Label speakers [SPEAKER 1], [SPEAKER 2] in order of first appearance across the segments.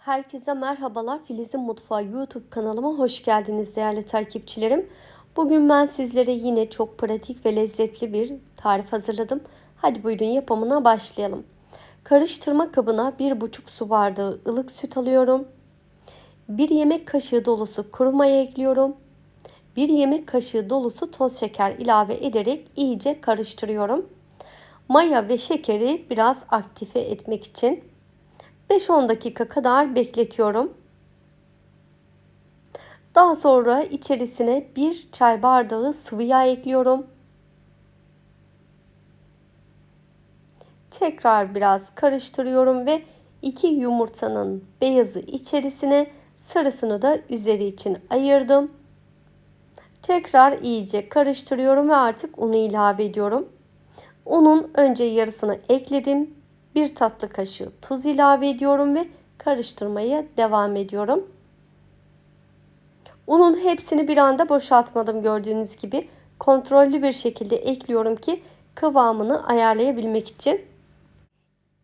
[SPEAKER 1] Herkese merhabalar. Filiz'in Mutfağı YouTube kanalıma hoş geldiniz değerli takipçilerim. Bugün ben sizlere yine çok pratik ve lezzetli bir tarif hazırladım. Hadi buyurun yapımına başlayalım. Karıştırma kabına 1,5 su bardağı ılık süt alıyorum. 1 yemek kaşığı dolusu kuru maya ekliyorum. 1 yemek kaşığı dolusu toz şeker ilave ederek iyice karıştırıyorum. Maya ve şekeri biraz aktife etmek için 5-10 dakika kadar bekletiyorum. Daha sonra içerisine bir çay bardağı sıvı yağ ekliyorum. Tekrar biraz karıştırıyorum ve iki yumurtanın beyazı içerisine sarısını da üzeri için ayırdım. Tekrar iyice karıştırıyorum ve artık unu ilave ediyorum. Unun önce yarısını ekledim. Bir tatlı kaşığı tuz ilave ediyorum ve karıştırmaya devam ediyorum. Unun hepsini bir anda boşaltmadım gördüğünüz gibi. Kontrollü bir şekilde ekliyorum ki kıvamını ayarlayabilmek için.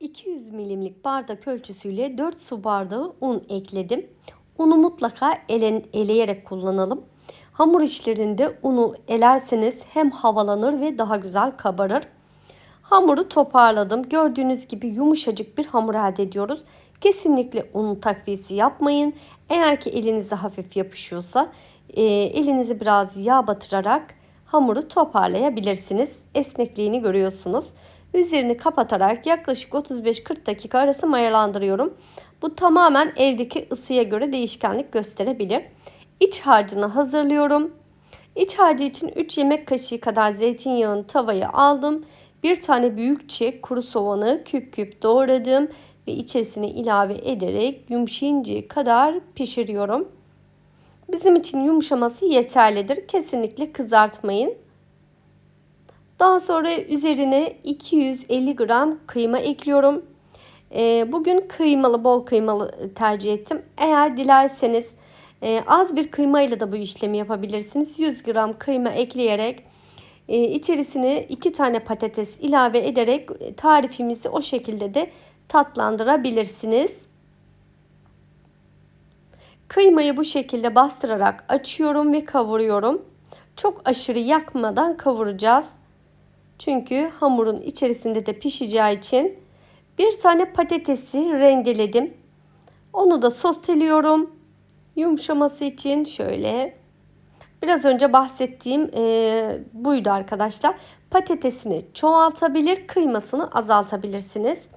[SPEAKER 1] 200 milimlik bardak ölçüsüyle 4 su bardağı un ekledim. Unu mutlaka ele, eleyerek kullanalım. Hamur işlerinde unu elerseniz hem havalanır ve daha güzel kabarır. Hamuru toparladım. Gördüğünüz gibi yumuşacık bir hamur elde ediyoruz. Kesinlikle un takviyesi yapmayın. Eğer ki elinize hafif yapışıyorsa e, elinizi biraz yağ batırarak hamuru toparlayabilirsiniz. Esnekliğini görüyorsunuz. Üzerini kapatarak yaklaşık 35-40 dakika arası mayalandırıyorum. Bu tamamen evdeki ısıya göre değişkenlik gösterebilir. İç harcını hazırlıyorum. İç harcı için 3 yemek kaşığı kadar zeytinyağını tavaya aldım. Bir tane büyükçe kuru soğanı küp küp doğradım ve içerisine ilave ederek yumuşayıncaya kadar pişiriyorum. Bizim için yumuşaması yeterlidir. Kesinlikle kızartmayın. Daha sonra üzerine 250 gram kıyma ekliyorum. Ee, bugün kıymalı, bol kıymalı tercih ettim. Eğer dilerseniz e, az bir kıyma ile de bu işlemi yapabilirsiniz. 100 gram kıyma ekleyerek e, içerisine 2 tane patates ilave ederek tarifimizi o şekilde de tatlandırabilirsiniz. Kıymayı bu şekilde bastırarak açıyorum ve kavuruyorum. Çok aşırı yakmadan kavuracağız. Çünkü hamurun içerisinde de pişeceği için bir tane patatesi rendeledim. Onu da sosteliyorum. Yumuşaması için şöyle Biraz önce bahsettiğim e, buydu arkadaşlar. Patatesini çoğaltabilir, kıymasını azaltabilirsiniz.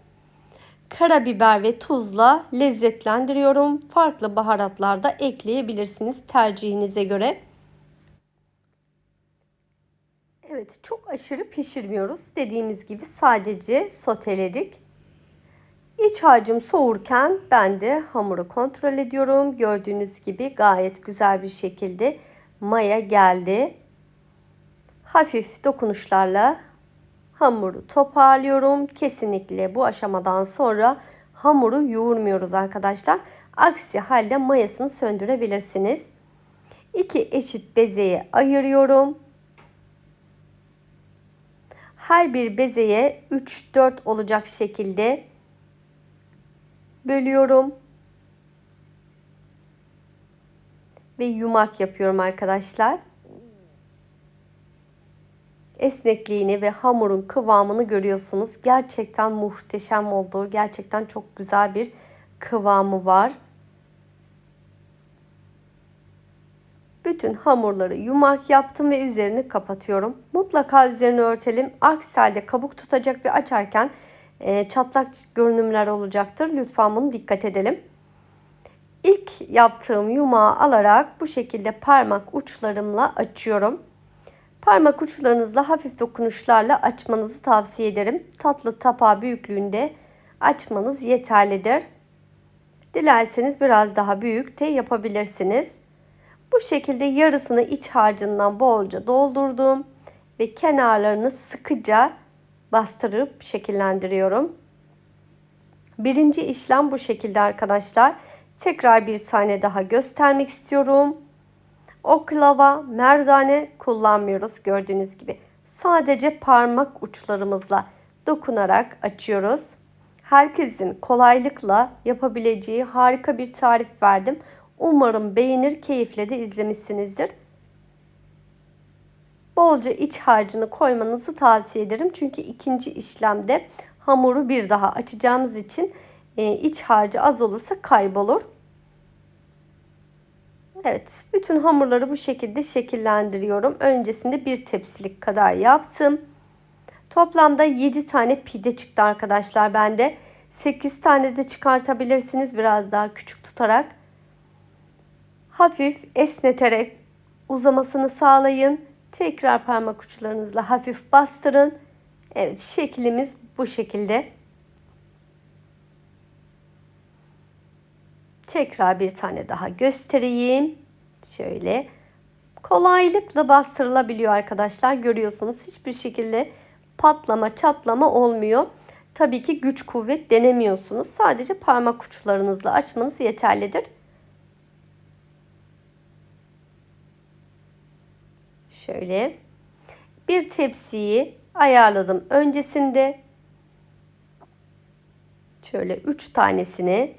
[SPEAKER 1] Karabiber ve tuzla lezzetlendiriyorum. Farklı baharatlar da ekleyebilirsiniz tercihinize göre. Evet çok aşırı pişirmiyoruz. Dediğimiz gibi sadece soteledik. İç harcım soğurken ben de hamuru kontrol ediyorum. Gördüğünüz gibi gayet güzel bir şekilde maya geldi. Hafif dokunuşlarla hamuru toparlıyorum. Kesinlikle bu aşamadan sonra hamuru yoğurmuyoruz arkadaşlar. Aksi halde mayasını söndürebilirsiniz. İki eşit bezeye ayırıyorum. Her bir bezeye 3-4 olacak şekilde bölüyorum. Ve yumak yapıyorum arkadaşlar. Esnekliğini ve hamurun kıvamını görüyorsunuz. Gerçekten muhteşem oldu. Gerçekten çok güzel bir kıvamı var. Bütün hamurları yumak yaptım ve üzerini kapatıyorum. Mutlaka üzerini örtelim. Aksi halde kabuk tutacak ve açarken e, çatlak görünümler olacaktır. Lütfen bunu dikkat edelim. İlk yaptığım yumağı alarak bu şekilde parmak uçlarımla açıyorum. Parmak uçlarınızla hafif dokunuşlarla açmanızı tavsiye ederim. Tatlı tapağı büyüklüğünde açmanız yeterlidir. Dilerseniz biraz daha büyük de yapabilirsiniz. Bu şekilde yarısını iç harcından bolca doldurdum ve kenarlarını sıkıca bastırıp şekillendiriyorum. Birinci işlem bu şekilde arkadaşlar. Tekrar bir tane daha göstermek istiyorum. Oklava, merdane kullanmıyoruz gördüğünüz gibi. Sadece parmak uçlarımızla dokunarak açıyoruz. herkesin kolaylıkla yapabileceği harika bir tarif verdim. Umarım beğenir, keyifle de izlemişsinizdir. Bolca iç harcını koymanızı tavsiye ederim. Çünkü ikinci işlemde hamuru bir daha açacağımız için e, iç harcı az olursa kaybolur. Evet, bütün hamurları bu şekilde şekillendiriyorum. Öncesinde bir tepsilik kadar yaptım. Toplamda 7 tane pide çıktı arkadaşlar bende. 8 tane de çıkartabilirsiniz biraz daha küçük tutarak. Hafif esneterek uzamasını sağlayın. Tekrar parmak uçlarınızla hafif bastırın. Evet şeklimiz bu şekilde. Tekrar bir tane daha göstereyim. Şöyle kolaylıkla bastırılabiliyor arkadaşlar. Görüyorsunuz hiçbir şekilde patlama çatlama olmuyor. Tabii ki güç kuvvet denemiyorsunuz. Sadece parmak uçlarınızla açmanız yeterlidir. Şöyle bir tepsiyi ayarladım öncesinde. Şöyle 3 tanesini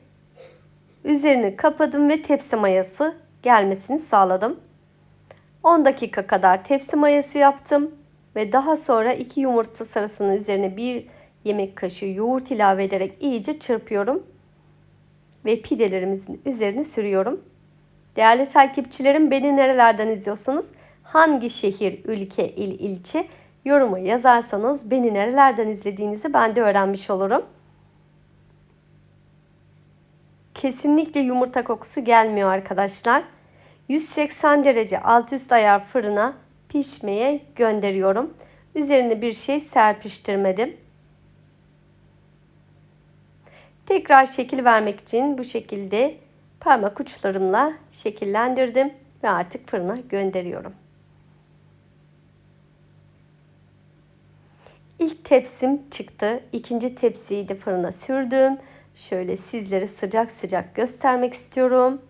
[SPEAKER 1] üzerini kapadım ve tepsi mayası gelmesini sağladım. 10 dakika kadar tepsi mayası yaptım ve daha sonra 2 yumurta sarısının üzerine bir yemek kaşığı yoğurt ilave ederek iyice çırpıyorum ve pidelerimizin üzerine sürüyorum. Değerli takipçilerim beni nerelerden izliyorsunuz? Hangi şehir, ülke, il, ilçe yoruma yazarsanız beni nerelerden izlediğinizi ben de öğrenmiş olurum. Kesinlikle yumurta kokusu gelmiyor arkadaşlar. 180 derece alt üst ayar fırına pişmeye gönderiyorum. Üzerine bir şey serpiştirmedim. Tekrar şekil vermek için bu şekilde parmak uçlarımla şekillendirdim ve artık fırına gönderiyorum. İlk tepsim çıktı. İkinci tepsiyi de fırına sürdüm. Şöyle sizlere sıcak sıcak göstermek istiyorum.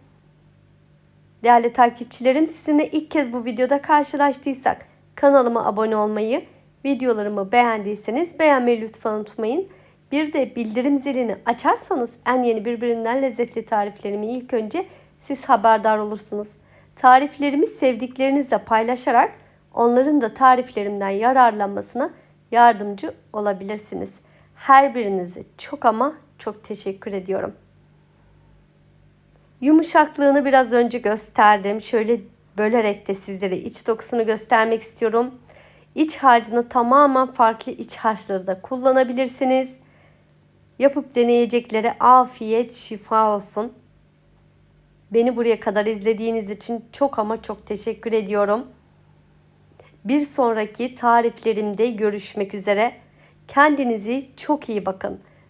[SPEAKER 1] Değerli takipçilerim sizinle ilk kez bu videoda karşılaştıysak kanalıma abone olmayı, videolarımı beğendiyseniz beğenmeyi lütfen unutmayın. Bir de bildirim zilini açarsanız en yeni birbirinden lezzetli tariflerimi ilk önce siz haberdar olursunuz. Tariflerimi sevdiklerinizle paylaşarak onların da tariflerimden yararlanmasına yardımcı olabilirsiniz. Her birinizi çok ama çok teşekkür ediyorum. Yumuşaklığını biraz önce gösterdim. Şöyle bölerek de sizlere iç dokusunu göstermek istiyorum. İç harcını tamamen farklı iç harçları da kullanabilirsiniz. Yapıp deneyeceklere afiyet, şifa olsun. Beni buraya kadar izlediğiniz için çok ama çok teşekkür ediyorum. Bir sonraki tariflerimde görüşmek üzere. Kendinizi çok iyi bakın.